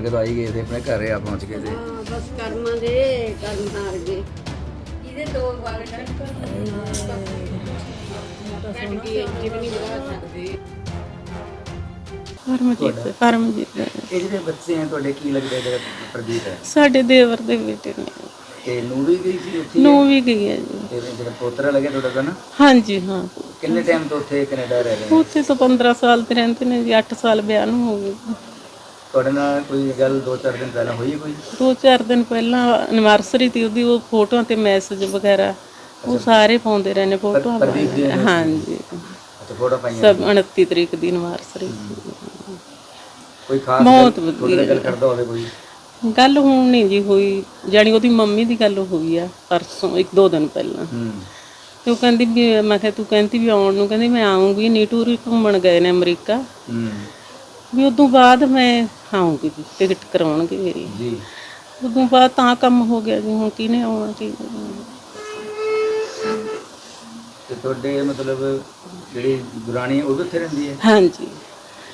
ਕਰਕੇ ਤਾਂ ਆਈ ਗਏ ਤੇ ਆਪਣੇ ਘਰੇ ਆ ਪਹੁੰਚ ਗਏ ਤੇ। ਹਾਂ ਬਸ ਕਰਮਾਂ ਦੇ ਕਰਮ ਹਾਰ ਗਏ ਇਹਦੇ ਦੋ ਵਾਰ ਕੱਟ ਕੇ ਜਿਵੇਂ ਨਹੀਂ ਬਣਾ ਸਕਦੇ। ਪਰਮਜੀਤ ਪਰਮਜੀਤ ਇਹ ਜਿਹੜੇ ਬੱਚੇ ਆ ਤੁਹਾਡੇ ਕੀ ਲੱਗਦੇ ਜਿਹੜਾ ਪ੍ਰਦੀਪ ਹੈ? ਸਾਡੇ ਦੇਵਰ ਦੇ ਬੇਟੇ ਨੇ। ਤੇ ਨੂੰ ਵੀ ਗਈ ਸੀ ਉੱਥੇ? ਨੂੰ ਵੀ ਗਈ ਹੈ ਜੀ। ਤੇ ਜਿਹੜਾ ਪੋਤਰਾ ਲੱਗਿਆ ਤੁਹਾਡਾ ਤਾਂ ਨਾ? ਹਾਂਜੀ ਹਾਂ। ਕਿੰਨੇ ਟਾਈਮ ਤੋਂ ਉੱਥੇ ਕੈਨੇਡਾ ਰਹਿ ਰਹੇ ਨੇ? ਉੱਥੇ ਤਾਂ 15 ਸਾਲ ਤੇ ਰਹਿੰਦੇ ਨੇ ਜੀ 8 ਸਾਲ ਵਿਆਹ ਨੂੰ ਹੋ ਗਏ। ਤੁਹਾਡੇ ਨਾਲ ਕੋਈ ਗੱਲ ਦੋ ਚਾਰ ਦਿਨ ਪਹਿਲਾਂ ਹੋਈ ਕੋਈ? ਦੋ ਚਾਰ ਦਿਨ ਪਹਿਲਾਂ ਐਨਵਰਸਰੀ ਤੇ ਉਹਦੀ ਉਹ ਫੋਟੋਆਂ ਤੇ ਮੈਸੇਜ ਵਗੈਰਾ ਉਹ ਸਾਰੇ ਪਾਉਂਦੇ ਰਹੇ ਨੇ ਫੋਟੋਆਂ ਪ੍ਰਦੀਪ ਹਾਂਜੀ। ਅੱਛਾ ਫੋਟੋ ਪਾਈਆਂ ਸਭ 29 ਤਰੀਕ ਦੀ ਐਨਵਰਸਰੀ ਕੋਈ ਖਾਸ ਬਹੁਤ ਗੱਲ ਤੁਹਾਡੇ ਨਾਲ ਗੱਲ ਕਰਦਾ ਹੋਵੇ ਕੋਈ? ਗੱਲ ਹੁਣ ਨਹੀਂ ਜੀ ਹੋਈ। ਜਾਣੀ ਉਹਦੀ ਮੰਮੀ ਦੀ ਗੱਲ ਹੋਈ ਆ ਪਰਸੋਂ ਇੱਕ ਦੋ ਦਿਨ ਪਹਿਲਾਂ। ਹੂੰ। ਤੇ ਉਹ ਕਹਿੰਦੀ ਵੀ ਮੈਂ ਕਿਹਾ ਤੂੰ ਕਹਿੰਦੀ ਵੀ ਆਉਣ ਨੂੰ ਕਹਿੰਦੀ ਮੈਂ ਆਉਂਗੀ ਨੀਟੂਰ ਹੀ ਘੁੰਮਣ ਗਏ ਨੇ ਅਮਰੀਕਾ। ਹੂੰ। ਵੀ ਉਦੋਂ ਬਾਅਦ ਮੈਂ ਆਉਂਗੀ ਵੀ ਟਿਕਟ ਕਰਾਉਣਗੇ ਮੇਰੀ। ਜੀ। ਉਦੋਂ ਬਾਅਦ ਤਾਂ ਕੰਮ ਹੋ ਗਿਆ ਜੀ ਹੁਣ ਕਿਹਨੇ ਆਉਣਾ। ਤੇ ਤੁਹਾਡੇ ਮਤਲਬ ਜਿਹੜੀ ਦੁਰਾਣੀ ਉਹ ਵੀ ਉੱਥੇ ਰਹਿੰਦੀ ਹੈ? ਹਾਂਜੀ।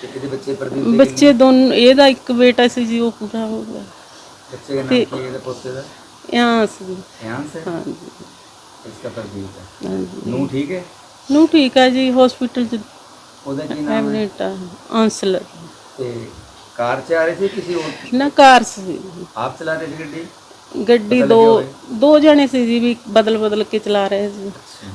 ਤੇ ਇਹਦੇ ਬੱਚੇ ਪ੍ਰਦੀਪ ਦੇ ਬੱਚੇ ਦੋਨ ਇਹਦਾ ਇੱਕ ਬੇਟਾ ਸੀ ਜੀ ਉਹ ਪੂਰਾ ਹੋ ਗਿਆ। ਬੱਚੇ ਦਾ ਨਾਮ ਕੀ ਹੈ ਇਹਦੇ ਪੋਤੇ ਦਾ? ਹਾਂ ਸੀ ਇਆਂਸ ਹੈ? ਹਾਂਜੀ। ਇਸका ਪ੍ਰਦੀਪ ਹੈ। ਹਾਂਜੀ। ਨੂੰ ਠੀਕ ਹੈ? ਨੂੰ ਠੀਕ ਹੈ ਜੀ ਹਸਪੀਟਲ ਚ ਉਹਦਾ ਕੀ ਨਾਮ ਹੈ? ਆ ਆਂਸਲਰ ਤੇ ਕਾਰ 'ਚ ਆ ਰਹੇ ਸੀ ਕਿਸੇ ਹੋਰ? ਨਾ ਕਾਰ ਸੀ। ਆਪ ਚਲਾ ਰਹੇ ਸੀ ਗੱਡੀ? ਗੱਡੀ ਦੋ ਦੋ ਜਣੇ ਸੀ ਜੀ ਵੀ ਬਦਲ ਬਦਲ ਕੇ ਚਲਾ ਰਹੇ ਸੀ।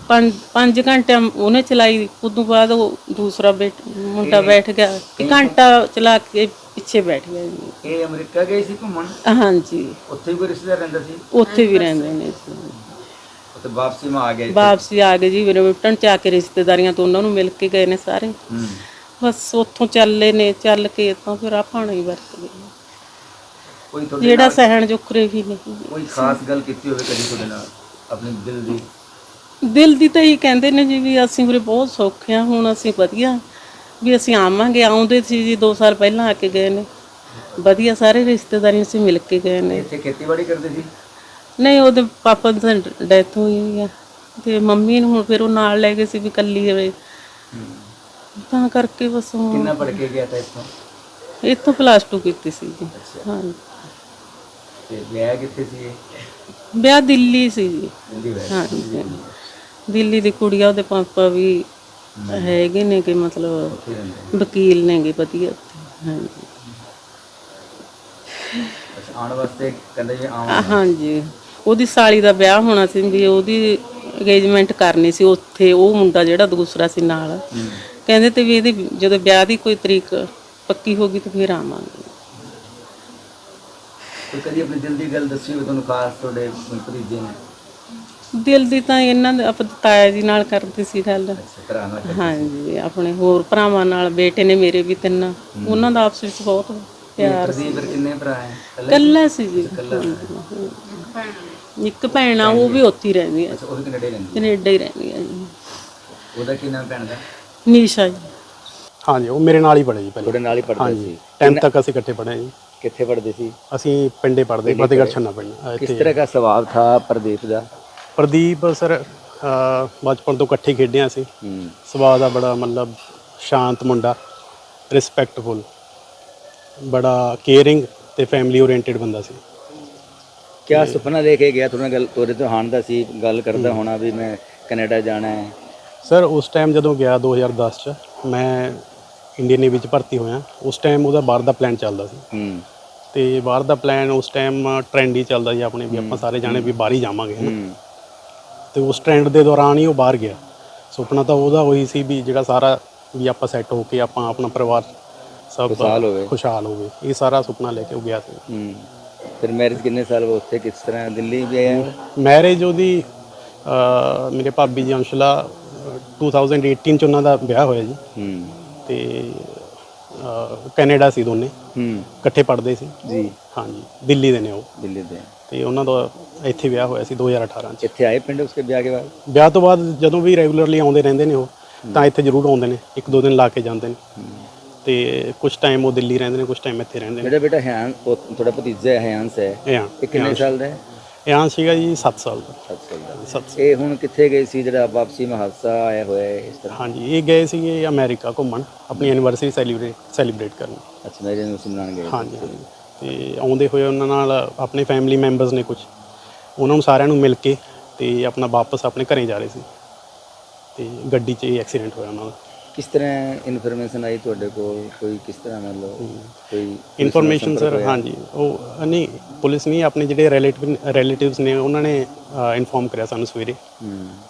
ਪੰਜ ਪੰਜ ਘੰਟੇ ਉਹਨੇ ਚਲਾਈ ਉਦੋਂ ਬਾਅਦ ਉਹ ਦੂਸਰਾ ਬੇਟ ਮੁੰਡਾ ਬੈਠ ਗਿਆ। ਇੱਕ ਘੰਟਾ ਚਲਾ ਕੇ ਪਿੱਛੇ ਬੈਠ ਗਿਆ ਜੀ। ਇਹ ਅਮਰੀਕਾ ਗਏ ਸੀ ਘੁੰਮਣ? ਹਾਂਜੀ। ਉੱਥੇ ਵੀ ਰਿਸ਼ਤੇਦਾਰ ਰਹਿੰਦਾ ਸੀ? ਉੱਥੇ ਵੀ ਰਹਿੰਦੇ ਨੇ ਜੀ। ਉੱਥੇ ਵਾਪਸੀ ਮੈਂ ਆ ਗਿਆ। ਵਾਪਸੀ ਆ ਗਏ ਜੀ ਮੇਰੇ ਵਿਟਣ ਚ ਆ ਕੇ ਰਿਸ਼ਤੇਦਾਰੀਆਂ ਤੋਂ ਉਹਨਾਂ ਨੂੰ ਮਿਲ ਕੇ ਗਏ ਨੇ ਸਾਰੇ। ਹੂੰ। ਬਸ ਉੱਥੋਂ ਚੱਲੇ ਨੇ ਚੱਲ ਕੇ ਤਾਂ ਫਿਰ ਆਪਾਂ ਨਹੀਂ ਵਰਤ ਗਏ ਕੋਈ ਤੁਹਾਡੇ ਜਿਹੜਾ ਸਹਿਣ ਜੁਕਰੇ ਵੀ ਨਹੀਂ ਕੋਈ ਖਾਸ ਗੱਲ ਕੀਤੀ ਹੋਵੇ ਕਦੀ ਤੁਹਾਡੇ ਨਾਲ ਆਪਣੇ ਦਿਲ ਦੀ? ਦਿਲ ਦੀ ਤਾਂ ਹੀ ਕਹਿੰਦੇ ਨੇ ਜੀ ਵੀ ਅਸੀਂ ਉਰੇ ਬਹੁਤ ਸੌਖੇ ਆ ਹੁਣ ਅਸੀਂ ਵਧੀਆ। ਵੀ ਅਸੀਂ ਆਵਾਂਗੇ ਆਉਂਦੇ ਸੀ ਜੀ 2 ਸਾਲ ਪਹਿਲਾਂ ਆ ਕੇ ਗਏ ਨੇ। ਵਧੀਆ ਸਾਰੇ ਰਿਸ਼ਤੇਦਾਰੀਆਂ ਸੀ ਮਿਲ ਕੇ ਗਏ ਨੇ। ਇੱਥੇ ਖੇਤੀਬਾੜੀ ਕਰਦੇ ਸੀ? ਨਹੀਂ ਉਹਦੇ ਪਾਪਾ ਦੀ ਡੈਥ ਹੋਈ ਹੋਈ ਆ। ਤੇ ਮੰਮੀ ਨੂੰ ਹੁਣ ਫਿਰ ਉਹ ਨਾਲ ਲੈ ਗਏ ਸੀ ਵੀ ਕੱਲੀ ਹੋਵੇ ਤਾਂ ਕਰਕੇ ਬਸ ਉਹ ਕਿੰਨਾ ਪੜ ਕੇ ਗਿਆ ਤਾਂ ਇੱਥੋਂ? ਇੱਥੋਂ ਪਲੱਸ 2 ਕੀਤੀ ਸੀ ਜੀ। ਹਾਂ ਤੇ ਵਿਆਹ ਕਿੱਥੇ ਸੀ ਇਹ? ਵਿਆਹ ਦਿੱਲੀ ਸੀ ਜੀ। ਦਿੱਲੀ ਵਿਆਹ ਹਾਂ ਦਿੱਲੀ ਦੀ ਕੁੜੀ ਆ ਉਹਦੇ ਪਾਪਾ ਵੀ ਹੈਗੇ ਨੇ ਕਿ ਮਤਲਬ ਉੱਥੇ ਰਹਿੰਦੇ ਵਕੀਲ ਨੇਗੇ ਵਧੀਆ ਉੱਥੇ। ਹਾਂਜੀ। ਅੱਛਾ ਆਉਣ ਵਾਸਤੇ ਕਹਿੰਦੇ ਜੀ ਆਉਂ ਹਾਂਜੀ। ਉਹਦੀ ਸਾਲੀ ਦਾ ਵਿਆਹ ਹੋਣਾ ਸੀ ਵੀ ਉਹਦੀ ਅਗੇਜਮੈਂਟ ਕਰਨੀ ਸੀ ਉੱਥੇ ਉਹ ਮੁੰਡਾ ਜਿਹੜਾ ਦੂਸਰਾ ਸੀ ਨਾਲ। ਕਹਿੰਦੇ ਤੇ ਵੀ ਇਹਦੀ ਜਦੋਂ ਵਿਆਹ ਦੀ ਕੋਈ ਤਰੀਕ ਪੱਕੀ ਹੋ ਗਈ ਤਾਂ ਫਿਰ ਆਵਾਂਗੇ। ਕੋਈ ਕਦੀ ਆਪਣੇ ਦਿਲ ਦੀ ਗੱਲ ਦੱਸੀ ਹੋਵੇ ਤੁਹਾਨੂੰ ਖਾਸ ਤੁਹਾਡੇ ਭਤੀਜੇ ਨੇ? ਦਿਲ ਦੀ ਤਾਂ ਇਹਨਾਂ ਦੇ ਆਪਾਂ ਤਾਇਆ ਜੀ ਨਾਲ ਕਰਦੇ ਸੀ ਗੱਲ। ਹਾਂਜੀ ਆਪਣੇ ਹੋਰ ਭਰਾਵਾਂ ਨਾਲ ਬੇਟੇ ਨੇ ਮੇਰੇ ਵੀ ਤਿੰਨ। ਉਹਨਾਂ ਦਾ ਆਪਸ ਵਿੱਚ ਬਹੁਤ ਪਿਆਰ ਫਿਰ ਕਿੰਨੇ ਭਰਾ ਹੈ? ਕੱਲਾ ਸੀ ਜੀ। ਸੀ। ਇੱਕ ਭੈਣ ਆ ਉਹ ਵੀ ਉੱਥੇ ਹੀ ਰਹਿੰਦੀ ਹੈ ਅੱਛਾ ਉਹ ਵੀ ਕੈਨੇਡਾ ਹੀ ਰਹਿੰਦੀ ਕੈਨੇਡਾ ਹੀ ਰਹਿੰਦੀ ਹੈ ਜੀ। ਉਹਦਾ ਕੀ ਨਾਮ ਭੈਣ ਦਾ? ਨੀਸ਼ਾ ਜੀ। ਹਾਂਜੀ ਉਹ ਮੇਰੇ ਨਾਲ ਹੀ ਪੜ੍ਹੇ ਜੀ ਪਹਿਲਾਂ। ਤੁਹਾਡੇ ਨਾਲ ਹੀ ਪੜਦਾ ਹਾਂਜੀ 10 ਤੱਕ ਅਸੀਂ ਇਕੱਠੇ ਪੜ੍ਹੇ ਜੀ। ਕਿੱਥੇ ਪੜਦੇ ਸੀ? ਅਸੀਂ ਪਿੰਡੇ ਪੜ੍ਹਦੇ ਫਤਿਹਗੜ੍ਹ ਛੰਨਾ ਪਿੰਡ ਅਹ ਕਿਸ ਇੱਥੇ। ਤਰ੍ਹਾਂ ਦਾ ਸੁਭਾਅ ਥਾ ਪ੍ਰਦੀਪ ਦਾ? ਪ੍ਰਦੀਪ ਸਰ ਬਚਪਨ ਤੋਂ ਇਕੱਠੇ ਖੇਡਿਆ ਸੀ। ਹੂੰ। ਸੁਭਾਅ ਦਾ ਬੜਾ ਮਤਲਬ ਸ਼ਾਂਤ ਮੁੰਡਾ ਰਿਸਪੈਕਟਫੁਲ ਬੜਾ ਕੇਅਰਿੰਗ ਤੇ ਫੈਮਿਲੀ ਓਰੀਐਂਟਡ ਬੰਦਾ ਸੀ। ਕਿਆ ਸੁਪਨਾ ਲੈ ਕੇ ਗਿਆ ਤੁਹਾਡੇ ਗੱਲ ਤੁਹਾਡੇ ਤੋਂ ਹਾਣ ਦਾ ਸੀ ਗੱਲ ਕਰਦਾ ਹੋਣਾ ਵੀ ਮੈਂ ਕੈਨੇਡਾ ਜਾਣਾ ਹੈ। ਸਰ ਉਸ ਟਾਈਮ ਜਦੋਂ ਗਿਆ 2010 ਚ ਮੈਂ ਇੰਡੀਅਨ ਨੇਵੀ ਚ ਭਰਤੀ ਹੋਇਆ। ਉਸ ਟਾਈਮ ਉਹਦਾ ਬਾਹਰ ਦਾ ਪਲਾਨ ਚੱਲਦਾ ਸੀ। ਹੂੰ। ਤੇ ਬਾਹਰ ਦਾ ਪਲਾਨ ਉਸ ਟਾਈਮ ਟ੍ਰੈਂਡ ਹੀ ਚੱਲਦਾ ਸੀ ਆਪਣੇ ਵੀ ਆਪਾਂ ਸਾਰੇ ਜਾਣੇ ਵੀ ਬਾਹਰ ਹੀ ਜਾਵਾਂਗੇ ਹਨਾ ਹੂੰ। ਤੇ ਉਸ ਟ੍ਰੈਂਡ ਦੇ ਦੌਰਾਨ ਹੀ ਉਹ ਬਾਹਰ ਗਿਆ। ਸੁਪਨਾ ਤਾਂ ਉਹਦਾ ਉਹੀ ਸੀ ਵੀ ਜਿਹੜਾ ਸਾਰਾ ਵੀ ਆਪਾਂ ਸੈੱਟ ਹੋ ਕੇ ਆਪਾਂ ਆਪਣਾ ਪਰਿਵਾਰ ਸਭ ਖੁਸ਼ਹਾਲ ਹੋਵੇ। ਖੁਸ਼ਹਾਲ ਹੋਵੇ। ਇਹ ਸਾਰਾ ਸੁਪਨਾ ਲੈ ਕੇ ਉਹ ਗਿਆ ਸੀ। ਹੂੰ। ਫਿਰ ਮੈਰਿਜ ਕਿੰਨੇ ਸਾਲ ਬਾਅਦ ਉੱਥੇ ਕਿਸ ਤਰ੍ਹਾਂ ਦਿੱਲੀ ਵੀ ਆਇਆ ਮੈਰਿਜ ਉਹਦੀ ਅਹ, ਮੇਰੇ ਭਾਬੀ ਜੀ ਅੰਸ਼ਲਾ ਅਹ, 2018 ਚ ਉਹਨਾਂ ਦਾ ਵਿਆਹ ਹੋਇਆ ਜੀ। ਹੂੰ। ਤੇ ਅਹ, ਕੈਨੇਡਾ ਸੀ ਦੋਨੇ। ਹੂੰ। ਇਕੱਠੇ ਪੜ੍ਹਦੇ ਸੀ। ਜੀ। ਹਾਂਜੀ ਦਿੱਲੀ ਦੇ ਨੇ ਉਹ। ਦਿੱਲੀ ਦੇ। ਤੇ ਉਹਨਾਂ ਦਾ ਇੱਥੇ ਵਿਆਹ ਹੋਇਆ ਸੀ 2018 ਚ। ਇੱਥੇ ਆਏ ਪਿੰਡ ਉਸਕੇ ਵਿਆਹ ਕੇ ਬਾਅਦ? ਵਿਆਹ ਤੋਂ ਬਾਅਦ ਜਦੋਂ ਵੀ ਰੈਗੂਲਰਲੀ ਆਉਂਦੇ ਰਹਿੰਦੇ ਨੇ ਉਹ ਤਾਂ ਇੱਥੇ ਜ਼ਰੂਰ ਆਉਂਦੇ ਨੇ। ਇੱਕ ਦੋ ਦਿਨ ਲਾ ਕੇ ਜਾਂਦੇ ਨੇ। ਤੇ ਕੁਝ ਟਾਈਮ ਉਹ ਦਿੱਲੀ ਰਹਿੰਦੇ ਨੇ ਕੁਝ ਟਾਈਮ ਇੱਥੇ ਰਹਿੰਦੇ ਨੇ। ਬੇਟਾ ਹੈਨ ਉਹ ਤੁਹਾਡਾ ਭਤੀਜਾ ਹੈ ਹੈਂਸ ਹੈ ਇਹ ਹਾਂ ਇਹ ਕਿੰਨੇ ਸਾਲ ਦਾ ਹੈ? ਇਹ ਸੀਗਾ ਜੀ 7 ਸਾਲ ਦਾ। 7 ਸਾਲ ਦਾ। ਇਹ ਹੁਣ ਕਿੱਥੇ ਗਏ ਸੀ ਜਿਹੜਾ ਵਾਪਸੀ में ਹਾਦਸਾ ਆਇਆ ਹੋਇਆ ਹੈ ਇਸ ਤਰ੍ਹਾਂ? ਹਾਂਜੀ ਇਹ ਗਏ ਸੀਗੇ ਅਮਰੀਕਾ ਘੁੰਮਣ ਆਪਣੀ ਐਨੀਵਰਸਰੀ ਸੈਲੀਬ੍ਰੇਟ ਸੈਲੀਬ੍ਰੇਟ ਕਰਨ। ਅੱਛਾ ਮੇਰੇ ਨੂੰ ਸੁਣਾਣ ਗਏ। ਹਾਂਜੀ ਤੇ ਆਉਂਦੇ ਹੋਏ ਉਹਨਾਂ ਨਾਲ ਆਪਣੇ ਫੈਮਿਲੀ ਮੈਂਬਰਸ ਨੇ ਕੁਝ ਉਹਨਾਂ ਨੂੰ ਸਾਰਿਆਂ ਨੂੰ ਮਿਲ ਕੇ ਤੇ ਆਪਣਾ ਵਾਪਸ ਆਪਣੇ ਘਰੇ ਜਾ ਰਹੇ ਸੀ। ਤੇ ਗੱਡੀ 'ਚ ਇਹ ਐਕਸੀਡੈਂਟ ਹੋਇਆ ਉਹਨਾਂ ਦਾ। ਕਿਸ ਤਰ੍ਹਾਂ ਇਨਫੋਰਮੇਸ਼ਨ ਆਈ ਤੁਹਾਡੇ ਕੋਲ? ਕੋਈ ਕਿਸ ਤਰ੍ਹਾਂ ਮਤਲਬ ਕੋਈ ਇਨਫੋਰਮੇਸ਼ਨ ਸਰ? ਹਾਂਜੀ। ਉਹ ਨਹੀਂ ਪੁਲਿਸ ਨਹੀਂ ਆਪਣੇ ਜਿਹੜੇ ਰਿਲੇਟਿਵ ਰਿਲੇਟਿਵਸ ਨੇ ਉਹਨਾਂ ਨੇ ਇਨਫੋਰਮ ਕਰਿਆ ਸਾਨੂੰ ਸਵੇਰੇ।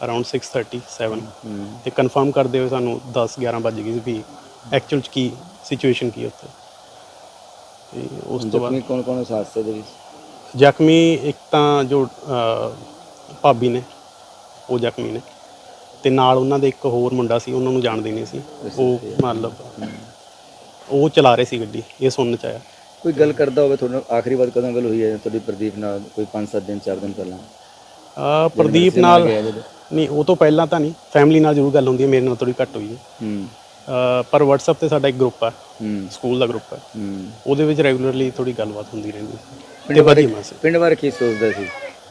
ਅਰਾਊਂਡ 6:37 ਹੂੰ। ਤੇ ਕਨਫਰਮ ਕਰਦੇ ਹੋਏ ਸਾਨੂੰ 10 11 ਵੱਜ ਸੀ ਵੀ ਐਕਚੁਅਲ ਚ ਕੀ ਸਿਚੁਏਸ਼ਨ ਕੀ ਉੱਥੇ। ਤੇ ਉਸ ਤੋਂ ਬਾਅਦ ਕੌਣ ਕੌਣ ਹਾਦਸੇ ਦੇ ਵਿੱਚ? ਜ਼ਖਮੀ ਇੱਕ ਤਾਂ ਜੋ ਭਾਬੀ ਨੇ ਉਹ ਜ਼ਖਮੀ ਨੇ। ਤੇ ਨਾਲ ਉਹਨਾਂ ਦੇ ਇੱਕ ਹੋਰ ਮੁੰਡਾ ਸੀ ਉਹਨਾਂ ਨੂੰ ਜਾਣਦੇ ਨਹੀਂ ਸੀ। ਉਹ ਮਤਲਬ ਉਹ ਚਲਾ ਰਹੇ ਸੀ ਗੱਡੀ ਇਹ ਸੁਣਨ ਚ ਆਇਆ। ਕੋਈ ਗੱਲ ਕਰਦਾ ਹੋਵੇ ਤੁਹਾਨੂੰ ਆਖਰੀ ਵਾਰ ਕਦੋਂ ਗੱਲ ਹੋਈ ਹੈ? ਤੁਹਾਡੀ ਪ੍ਰਦੀਪ ਨਾਲ ਕੋਈ 5-7 ਦਿਨ 4 ਦਿਨ ਪਹਿਲਾਂ? ਅ, ਪ੍ਰਦੀਪ ਨਾਲ। ਨਹੀਂ ਉਹ ਤੋਂ ਪਹਿਲਾਂ ਤਾਂ ਨਹੀਂ ਫੈਮਿਲੀ ਨਾਲ ਜ਼ਰੂਰ ਗੱਲ ਹੁੰਦੀ ਹੈ ਮੇਰੇ ਨਾਲ ਥੋੜੀ ਘੱਟ ਹੋਈ ਹੈ। ਪਰ WhatsApp ਤੇ ਸਾਡਾ ਇੱਕ ਗਰੁੱਪ ਹੈ। ਸਕੂਲ ਦਾ ਗਰੁੱਪ ਹੈ। ਉਹਦੇ ਵਿੱਚ ਰੈਗੂਲਰਲੀ ਥੋੜੀ ਗੱਲਬਾਤ ਹੁੰਦੀ ਰਹਿੰਦੀ ਤੇ ਵਧੀਆ ਸੀ ਪਿੰਡ ਬਾਰੇ ਕੀ ਸੋਚਦਾ ਸੀ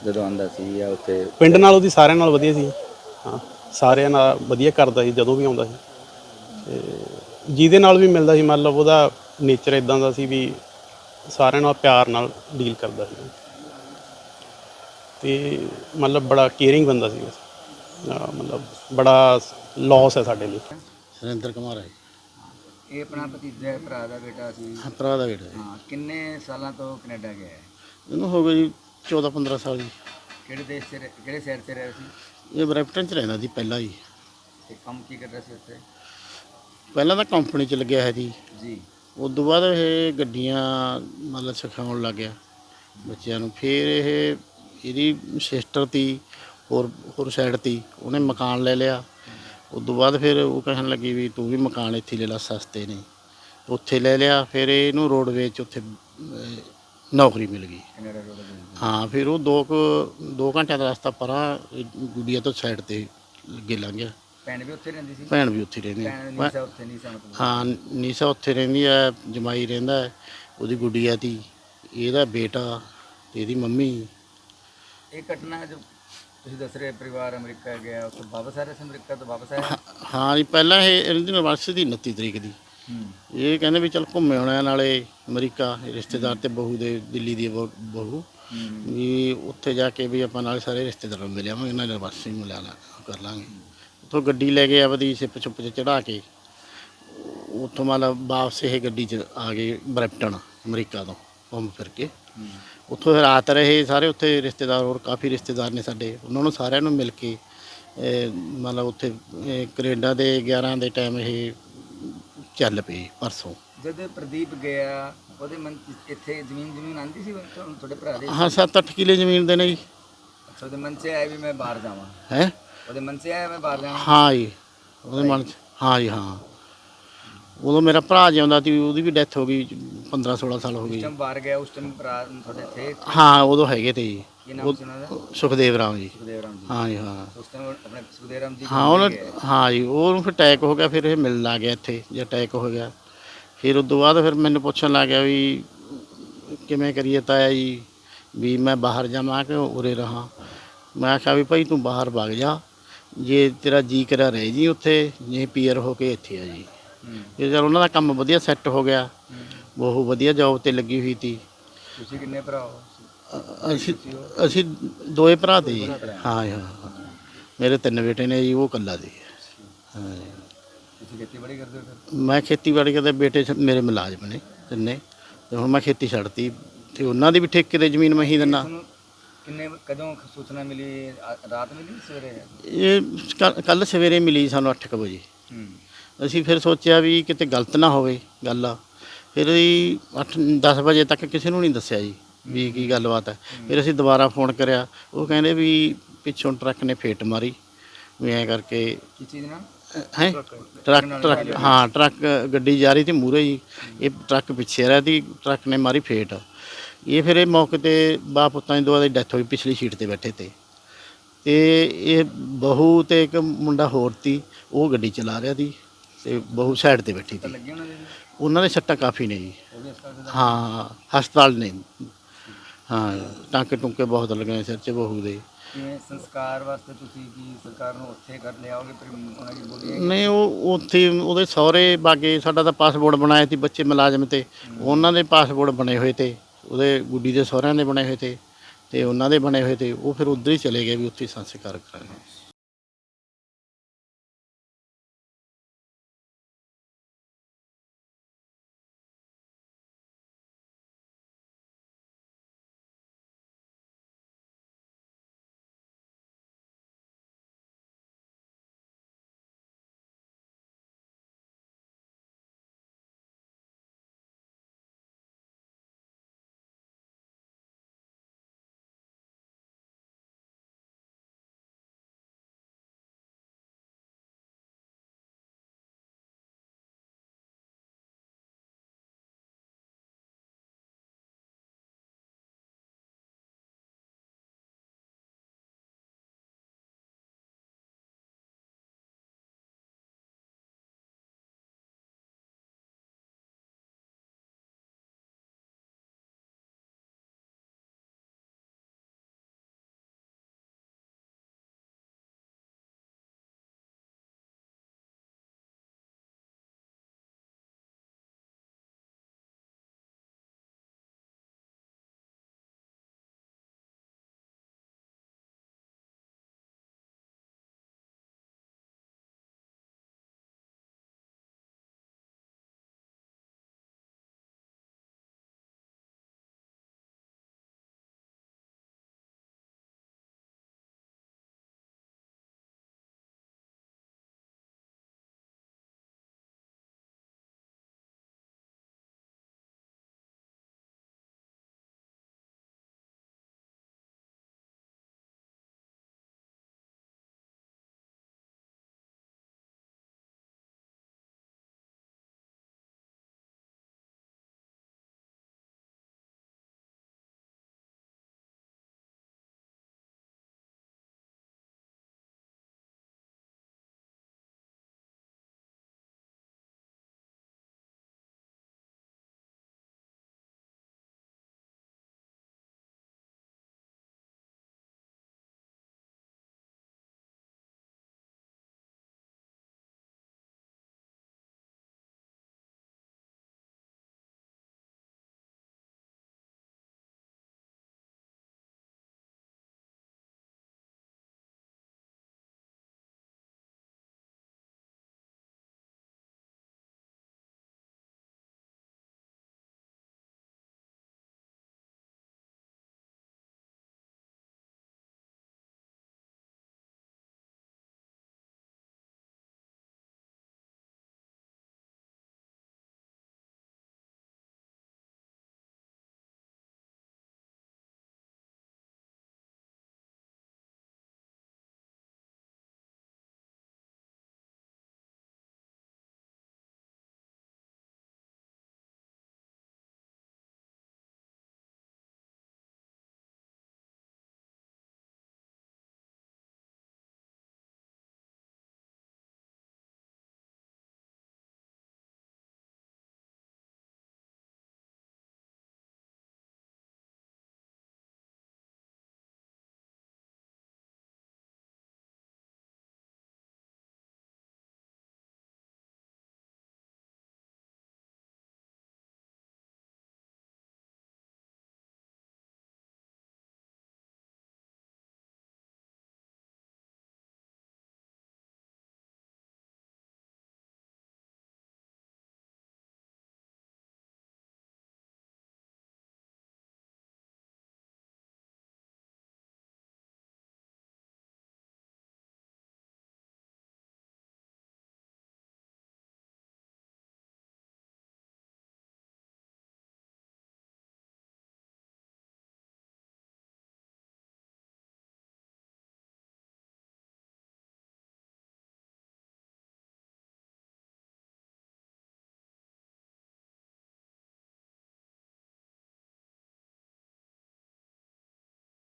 ਜਦੋਂ ਆਂਦਾ ਸੀ ਜਾਂ ਉੱਥੇ? ਪਿੰਡ ਨਾਲ ਉਹਦੀ ਸਾਰਿਆਂ ਨਾਲ ਵਧੀਆ ਸੀ। ਹਾਂ। ਸਾਰਿਆਂ ਨਾਲ ਵਧੀਆ ਕਰਦਾ ਸੀ ਜਦੋਂ ਵੀ ਆਉਂਦਾ ਸੀ। ਤੇ ਜਿਹਦੇ ਨਾਲ ਵੀ ਮਿਲਦਾ ਸੀ ਮਤਲਬ ਉਹਦਾ ਨੇਚਰ ਇਦਾਂ ਦਾ ਸੀ ਵੀ ਸਾਰਿਆਂ ਨਾਲ ਪਿਆਰ ਨਾਲ ਡੀਲ ਕਰਦਾ ਸੀ। ਤੇ ਮਤਲਬ ਬੜਾ ਕੇਅਰਿੰਗ ਬੰਦਾ ਸੀ ਮਤਲਬ ਬੜਾ ਲਾਸ ਹੈ ਸਾਡੇ ਲਈ। ਸੁਰਿੰਦਰ ਕੁਮਾਰ ਹੈ। ਇਹ ਆਪਣਾ ਭਤੀਜਾ ਭਰਾ ਦਾ ਬੇਟਾ ਸੀ। ਹਾਂ, ਭਰਾ ਦਾ ਬੇਟਾ ਜੀ ਹਾਂ ਕਿੰਨੇ ਸਾਲਾਂ ਤੋਂ ਕੈਨੇਡਾ ਗਿਆ ਹੈ? ਇਹਨੂੰ ਹੋ ਗਏ ਜੀ 14 15 ਸਾਲ ਜੀ। ਕਿਹੜੇ ਦੇਸ਼ 'ਚ ਰਹਿ- ਕਿਹੜੇ ਸ਼ਹਿਰ 'ਚ ਰਹਿ ਸੀ? ਇਹ ਬਰੈਂਪਟਨ ਚ ਰਹਿੰਦਾ ਸੀ ਪਹਿਲਾਂ ਹੀ। ਤੇ ਕੰਮ ਕੀ ਕਰਦਾ ਸੀ ਉੱਥੇ? ਪਹਿਲਾਂ ਤਾਂ ਕੰਪਨੀ ਚ ਲੱਗਿਆ ਹੈ ਜੀ ਜੀ। ਉਸ ਤੋਂ ਬਾਅਦ ਇਹ ਗੱਡੀਆਂ ਮਤਲਬ ਸਿਖਾਉਣ ਲੱਗ ਗਿਆ ਬੱਚਿਆਂ ਨੂੰ। ਫਿਰ ਇਹ ਇਹਦੀ ਸਿਸਟਰ ਤੀ ਹੋਰ ਹੋਰ ਸਾਈਡ ਤੀ ਉਹਨੇ ਮਕਾਨ ਲੈ ਲਿਆ। ਉਸ ਤੋਂ ਬਾਅਦ ਫਿਰ ਉਹ ਕਹਿਣ ਲੱਗੀ ਵੀ ਤੂੰ ਵੀ ਮਕਾਨ ਇੱਥੇ ਲੈ ਲੈ ਸਸਤੇ ਨੇ। ਉੱਥੇ ਲੈ ਲਿਆ ਫਿਰ ਇਹਨੂੰ ਰੋਡਵੇਜ 'ਚ ਉੱਥੇ ਅਹ, ਨੌਕਰੀ ਮਿਲ ਗਈ। ਦੇ ਹਾਂ? ਫਿਰ ਉਹ ਦੋ ਕੁ ਦੋ ਘੰਟਿਆਂ ਦਾ ਰਸਤਾ ਪਰਾਂ ਗੁੱਡੀਆ ਤੋਂ ਸਾਈਡ ਤੇ ਲੱਗੇ ਲੰਘ ਗਿਆ। ਭੈਣ ਵੀ ਉੱਥੇ ਰਹਿੰਦੀ ਸੀ? ਭੈਣ ਵੀ ਉੱਥੇ ਰਹਿੰਦੀ ਭੈਣ ਹੈ ਨਹੀਂ ਸਾ ਉੱਥੇ ਨਹੀਂ ਸਾ ਮਤਲਬ ਹਾਂ ਨੀਸਾ ਉੱਥੇ ਰਹਿੰਦੀ ਹੈ ਜਮਾਈ ਰਹਿੰਦਾ ਉਹਦੀ ਗੁੱਡੀਆ ਤੀ ਇਹਦਾ ਬੇਟਾ ਤੇ ਇਹਦੀ ਮੰਮੀ। ਇਹ ਘਟਨਾ ਜੋ ਤੁਸੀਂ ਦੱਸ ਰਹੇ ਪਰਿਵਾਰ ਅਮਰੀਕਾ ਗਿਆ ਉੱਥੇ ਵਾਪਸ ਆ ਰਹੇ ਸੀ ਅਮਰੀਕਾ ਤੋਂ ਵਾਪਸ ਆਇਆ? ਹਾਂ ਜੀ ਪਹਿਲਾਂ ਇਹ ਇਹਦੀ ਯੂਨੀਵਰਸਿਟੀ ਦੀ 29 ਤਰੀਕ ਦੀ। ਇਹ ਕਹਿੰਦੇ ਵੀ ਚਲ ਘੁੰਮੇ ਹੋਣਾ ਨਾਲੇ ਅਮਰੀਕਾ ਰਿਸ਼ਤੇਦਾਰ ਤੇ ਬਹੂ ਦੇ ਦਿੱਲੀ ਦੀ ਬਹੂ- ਬਹੂ। ਵੀ ਉੱਥੇ ਜਾ ਕੇ ਵੀ ਆਪਾਂ ਨਾਲੇ ਸਾਰੇ ਰਿਸ਼ਤੇਦਾਰਾਂ ਨੂੰ ਮਿਲਿਆਵਾਂਗੇ ਆਵਾਂਗੇ ਨਾਲੇ ਯੂਨੀਵਰਸਿਟੀ ਮਿਲਾ ਲਾ ਕਰ ਲਾਂਗੇ। ਉੱਥੋਂ ਗੱਡੀ ਲੈ ਕੇ ਆਪਦੀ ਸਿੱਪ ਚੁੱਪ 'ਚ ਚੜਾ ਕੇ ਉੱਥੋਂ ਮਤਲਬ ਵਾਪਸ ਇਹ ਗੱਡੀ 'ਚ ਆ ਗਏ ਬਰੈਂਪਟਨ ਅਮਰੀਕਾ ਤੋਂ ਘੁੰਮ ਫਿਰ ਕੇ। ਉੱਥੋਂ ਫਿਰ ਰਾਤ ਰਹੇ ਸਾਰੇ ਉੱਥੇ ਰਿਸ਼ਤੇਦਾਰ ਹੋਰ ਕਾਫੀ ਰਿਸ਼ਤੇਦਾਰ ਨੇ ਸਾਡੇ ਉਹਨਾਂ ਨੂੰ ਸਾਰਿਆਂ ਨੂੰ ਮਿਲ ਕੇ ਅਹ, ਮਤਲਬ ਉੱਥੇ ਅਹ, ਕੈਨੇਡਾ ਦੇ 11 ਦੇ ਟਾਈਮ ਇਹ ਚੱਲ ਪਏ ਪਰਸੋਂ। ਜਦੋਂ ਪ੍ਰਦੀਪ ਗਿਆ ਉਹਦੇ ਮਨ 'ਚ ਇੱਥੇ ਜ਼ਮੀਨ ਜ਼ਮੀਨ ਆਂਦੀ ਸੀ ਤੁਹਾਨੂੰ ਤੁਹਾਡੇ ਭਰਾ ਦੇ? ਹਾਂ 7-8 ਕਿੱਲੇ ਜ਼ਮੀਨ ਦੇ ਨੇ ਜੀ। ਅੱਛਾ ਉਹਦੇ ਮਨ 'ਚ ਆਇਆ ਵੀ ਮੈਂ ਬਾਹਰ ਜਾਵਾਂ। ਹੈ? ਉਹਦੇ ਮਨ 'ਚ ਆਇਆ ਮੈਂ ਬਾਹਰ ਜਾਵਾਂ? ਹਾਂ ਜੀ ਉਹਦੇ ਮਨ 'ਚ। ਹਾਂ ਜੀ ਹਾਂ। ਉਦੋਂ ਮੇਰਾ ਭਰਾ ਜਿਉਂਦਾ ਸੀ ਉਹਦੀ ਵੀ ਡੈਥ ਹੋ ਗਈ 15 16 ਸਾਲ ਹੋ ਗਈ ਟਾਈਮ ਬਾਹਰ ਗਿਆ ਉਸ ਟਾਈਮ ਭਰਾ ਤੁਹਾਡੇ ਥੇ ਹਾਂ ਉਦੋਂ ਹੈਗੇ ਤੇ ਜੀ। ਕੀ ਨਾਮ ਸੀ ਉਹਨਾਂ ਦਾ? ਸੁਖਦੇਵ ਰਾਮ ਜੀ। ਸੁਖਦੇਵ ਰਾਮ ਜੀ। ਹਾਂ ਜੀ ਹਾਂ। ਉਸ ਟਾਈਮ ਆਪਣੇ ਸੁਖਦੇਵ ਰਾਮ ਜੀ ਹਾਂ ਉਹਨਾਂ ਹਾਂ ਜੀ ਉਹਨੂੰ ਫਿਰ ਅਟੈਕ ਹੋ ਗਿਆ ਫਿਰ ਇਹ ਮਿਲਣ ਲੱਗ ਗਿਆ ਇੱਥੇ ਜੇ ਅਟੈਕ ਹੋ ਗਿਆ। ਫਿਰ ਉਸ ਤੋਂ ਬਾਅਦ ਫਿਰ ਮੈਨੂੰ ਪੁੱਛਣ ਲੱਗ ਗਿਆ ਵੀ ਕਿਵੇਂ ਕਰੀਏ ਤਾਇਆ ਜੀ ਵੀ ਮੈਂ ਬਾਹਰ ਜਾਵਾਂ ਕਿ ਉਰੇ ਰਹਾ। ਮੈਂ ਆਖਿਆ ਵੀ ਭਾਈ ਤੂੰ ਬਾਹਰ ਵਗ ਜਾ ਜੇ ਤੇਰਾ ਜੀ ਕਰਿਆ ਰਹਿ ਜੀ ਉੱਥੇ ਜੇ ਪੀਅਰ ਹੋ ਕੇ ਇੱਥੇ ਆ ਜੀ। ਹੂੰ। ਫਿਰ ਚਲ ਉਹਨਾਂ ਦਾ ਕੰਮ ਵਧੀਆ ਸੈੱਟ ਹੋ ਗਿਆ। ਬਹੁਤ ਵਧੀਆ ਜੌਬ ਤੇ ਲੱਗੀ ਹੋਈ ਸੀ। ਤੁਸੀਂ ਕਿੰਨੇ ਭਰਾ ਹੋ? ਅਸੀਂ ਅਸੀਂ ਦੋਏ ਭਰਾ ਤੇ ਜੀ ਹਾਂ ਜੀ, ਹਾਂ। ਮੇਰੇ ਤਿੰਨ ਬੇਟੇ ਨੇ ਜੀ ਉਹ ਕੱਲਾ ਦੇ ਹਾਂ। ਜੀ। ਤੁਸੀਂ ਖੇਤੀਬਾੜੀ ਕਰਦੇ ਹੋ ਫਿਰ? ਮੈਂ ਖੇਤੀਬਾੜੀ ਕਰਦੇ ਬੇਟੇ ਸ- ਮੇਰੇ ਮੁਲਾਜ਼ਮ ਨੇ ਤਿੰਨੇ। ਤੇ ਹੁਣ ਮੈਂ ਖੇਤੀ ਛੱਡਤੀ। ਤੇ ਉਹਨਾਂ ਦੀ ਵੀ ਠੇਕੇ ਤੇ ਜ਼ਮੀਨ ਮੈਂ ਹੀ ਦਿੰਦਾ ਤੁਹਾਨੂੰ ਕਿੰਨੇ ਕਦੋਂ ਸੂਚਨਾ ਮਿਲੀ? ਆ- ਰਾਤ ਮਿਲੀ ਸਵੇਰੇ? ਇਹ ਕੱਲ ਸਵੇਰੇ ਮਿਲੀ ਸਾਨੂੰ 8:00 ਵਜੇ। ਹੂੰ। ਅਸੀਂ ਫਿਰ ਸੋਚਿਆ ਵੀ ਕਿਤੇ ਗਲਤ ਨਾ ਹੋਵੇ ਗੱਲ। ਫਿਰ ਇਹ 8 10 ਵਜੇ ਤੱਕ ਕਿਸੇ ਨੂੰ ਨਹੀਂ ਦੱਸਿਆ ਜੀ। ਵੀ ਕੀ ਗੱਲਬਾਤ ਹੈ। ਫਿਰ ਅਸੀਂ ਦੁਬਾਰਾ ਫੋਨ ਕਰਿਆ। ਉਹ ਕਹਿੰਦੇ ਵੀ ਪਿੱਛੋਂ ਟਰੱਕ ਨੇ ਫੇਟ ਮਾਰੀ। ਵੀ ਐਂ ਕਰਕੇ ਕੀ ਚੀਜ਼ ਨਾਲ? ਹੈ? ਟਰੱਕ ਟਰੱਕ ਹਾਂ ਟਰੱਕ ਗੱਡੀ ਜਾ ਰਹੀ ਸੀ ਮੂਰੇ ਜੀ। ਇਹ ਟਰੱਕ ਪਿੱਛੇ ਰਿਹਾ ਸੀ ਟਰੱਕ ਨੇ ਮਾਰੀ ਫੇਟ। ਇਹ ਫਿਰ ਇਹ ਮੌਕੇ ਤੇ ਬਾਪ ਪੁੱਤਾਂ ਦੀ ਦੋਵਾਂ ਦੀ ਡੈਥ ਹੋਈ ਪਿਛਲੀ ਸੀਟ ਤੇ ਬੈਠੇ ਤੇ। ਤੇ ਇਹ ਬਹੂ ਤੇ ਇੱਕ ਮੁੰਡਾ ਹੋਰ ਸੀ ਉਹ ਗੱਡੀ ਚਲਾ ਰਿਹਾ ਸੀ ਤੇ ਬਹੂ ਸਾਈਡ ਤੇ ਬੈਠੀ ਸੀ। ਉਹਨਾਂ ਦੇ? ਦੇ ਸੱਟਾਂ ਕਾਫੀ ਨੇ ਜੀ। ਹਾਂ ਹਸਪਤਾਲ ਨੇ। ਹਾਂ ਟਾਂਕੇ ਟੁੰਕੇ ਬਹੁਤ ਲੱਗੇ ਨੇ ਸਿਰ 'ਚ ਬਹੂ ਦੇ। ਕਿਵੇਂ ਸੰਸਕਾਰ ਵਾਸਤੇ ਤੁਸੀਂ ਕੀ ਸਰਕਾਰ ਨੂੰ ਉੱਥੇ ਕਰ ਲਿਆਓਗੇ ਫਿਰ ਉਹਨਾਂ ਦੀ ਬੋਲੀ ਨਹੀਂ ਉਹ ਉੱਥੇ ਉਹਦੇ ਸਹੁਰੇ ਬਾਗੇ ਸਾਡਾ ਤਾਂ ਪਾਸਪੋਰਟ ਬਣਾਇਆ ਸੀ ਬੱਚੇ ਮੁਲਾਜ਼ਮ ਤੇ। ਉਹਨਾਂ ਦੇ ਪਾਸਪੋਰਟ ਬਣੇ ਹੋਏ ਤੇ ਉਹਦੇ ਗੁੱਡੀ ਦੇ ਸਹੁਰਿਆਂ ਦੇ ਬਣੇ ਹੋਏ ਤੇ ਤੇ ਉਹਨਾਂ ਦੇ ਬਣੇ ਹੋਏ ਤੇ ਉਹ ਫਿਰ ਉਧਰ ਹੀ ਚਲੇ ਗਏ ਵੀ ਉੱਥੇ ਸੰਸਕਾਰ ਕਰਾਂਗੇ।